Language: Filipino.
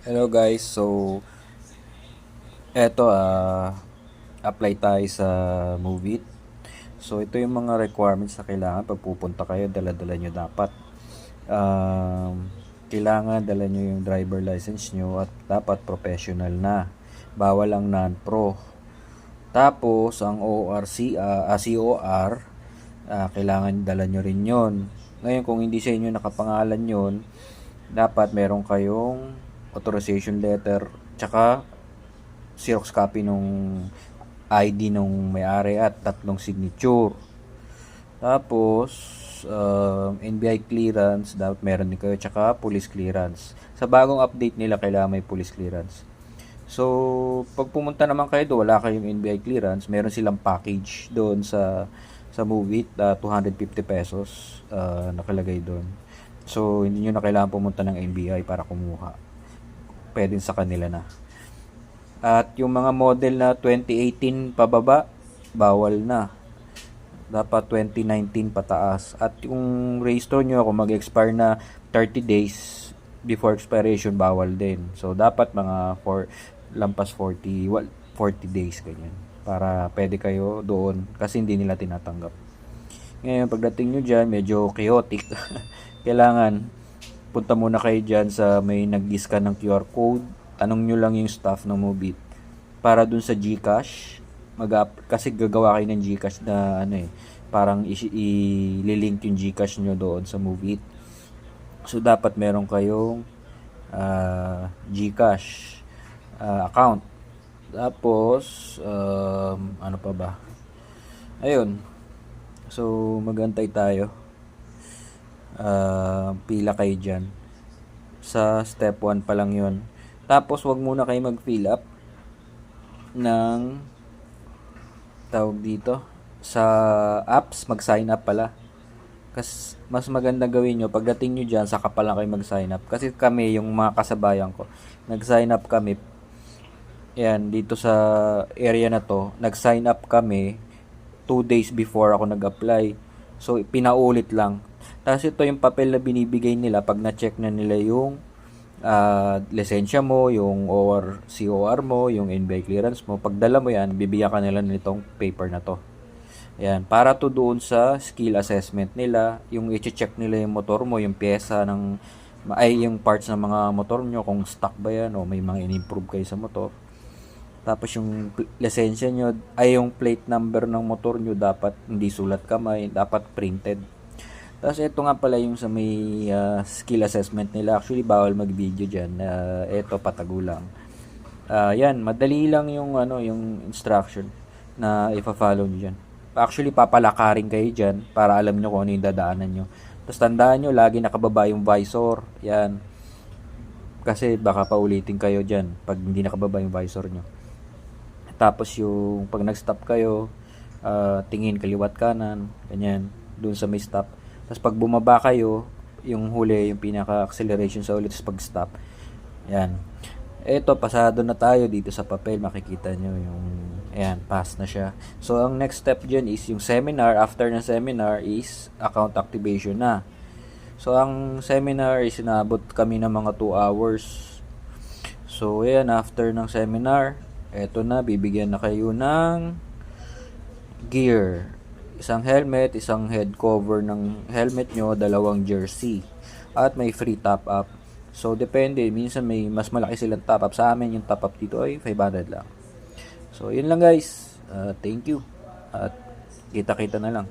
Hello guys, so eto ah apply tayo sa Movit. So ito yung mga requirements na kailangan pag pupunta kayo, dala-dala nyo dapat. Um, kailangan dala nyo yung driver license nyo at dapat professional na. Bawal ang non-pro. Tapos ang ORC, ah, ah, COR, ah, kailangan dala nyo rin yon. Ngayon kung hindi sa inyo nakapangalan yon, dapat meron kayong authorization letter tsaka Xerox copy nung ID nung may-ari at tatlong signature. Tapos, um, NBI clearance, dapat meron din kayo, tsaka police clearance. Sa bagong update nila, kailangan may police clearance. So, pag pumunta naman kayo doon, wala kayong NBI clearance, meron silang package doon sa sa Movit, uh, 250 pesos uh, nakalagay doon. So, hindi nyo na kailangan pumunta ng NBI para kumuha. Pwede sa kanila na. At yung mga model na 2018 pababa, bawal na. Dapat 2019 pataas. At yung register nyo, kung mag-expire na 30 days before expiration, bawal din. So, dapat mga for, lampas 40, well, 40 days, ganyan. Para pwede kayo doon kasi hindi nila tinatanggap. Ngayon, pagdating nyo dyan, medyo chaotic. Kailangan, punta muna kayo dyan sa may nag-scan ng QR code. Tanong nyo lang yung staff ng Mobit. Para dun sa GCash, mag kasi gagawa kayo ng GCash na ano eh, parang i-link yung GCash nyo doon sa Mobit. So, dapat meron kayong uh, GCash uh, account. Tapos, um, ano pa ba? Ayun. So, magantay tayo. Uh, pila kayo dyan. Sa step 1 pa lang yun. Tapos, wag muna kayo mag-fill up ng tawag dito sa apps, mag-sign up pala. Kasi mas maganda gawin nyo, pagdating nyo dyan, saka pa lang kayo mag-sign up. Kasi kami, yung mga kasabayan ko, nag-sign up kami, yan, dito sa area na to, nag-sign up kami 2 days before ako nag-apply. So, pinaulit lang. Tapos ito yung papel na binibigay nila pag na-check na nila yung uh, lisensya mo, yung OR, COR mo, yung NBI clearance mo. Pagdala mo yan, bibigyan ka nila nitong paper na to. Yan, para to doon sa skill assessment nila, yung i-check nila yung motor mo, yung pyesa ng ay yung parts ng mga motor nyo kung stock ba yan o may mga in-improve kayo sa motor. Tapos yung lisensya nyo, ay yung plate number ng motor nyo dapat hindi sulat kamay, dapat printed. Tapos ito nga pala yung sa may uh, skill assessment nila. Actually, bawal mag-video dyan. Uh, ito, patago lang. Uh, yan, madali lang yung, ano, yung instruction na ipa-follow nyo dyan. Actually, papalakarin kayo dyan para alam nyo kung ano yung dadaanan nyo. Tapos tandaan nyo, lagi nakababa yung visor. Yan. Kasi baka paulitin kayo dyan pag hindi nakababa yung visor nyo. Tapos yung pag nag-stop kayo, uh, tingin kaliwat kanan, ganyan, doon sa may stop. Tapos pag bumaba kayo, yung huli, yung pinaka-acceleration sa ulit, pag stop. Yan. Ito, pasado na tayo dito sa papel. Makikita nyo yung, ayan, pass na siya. So, ang next step dyan is yung seminar. After ng seminar is account activation na. So, ang seminar is inabot kami ng mga 2 hours. So, ayan, after ng seminar, eto na, bibigyan na kayo ng gear. Isang helmet, isang head cover ng helmet nyo, dalawang jersey. At may free top up. So, depende. Minsan may mas malaki silang top up. Sa amin, yung top up dito ay 500 lang. So, yun lang guys. Uh, thank you. At kita-kita na lang.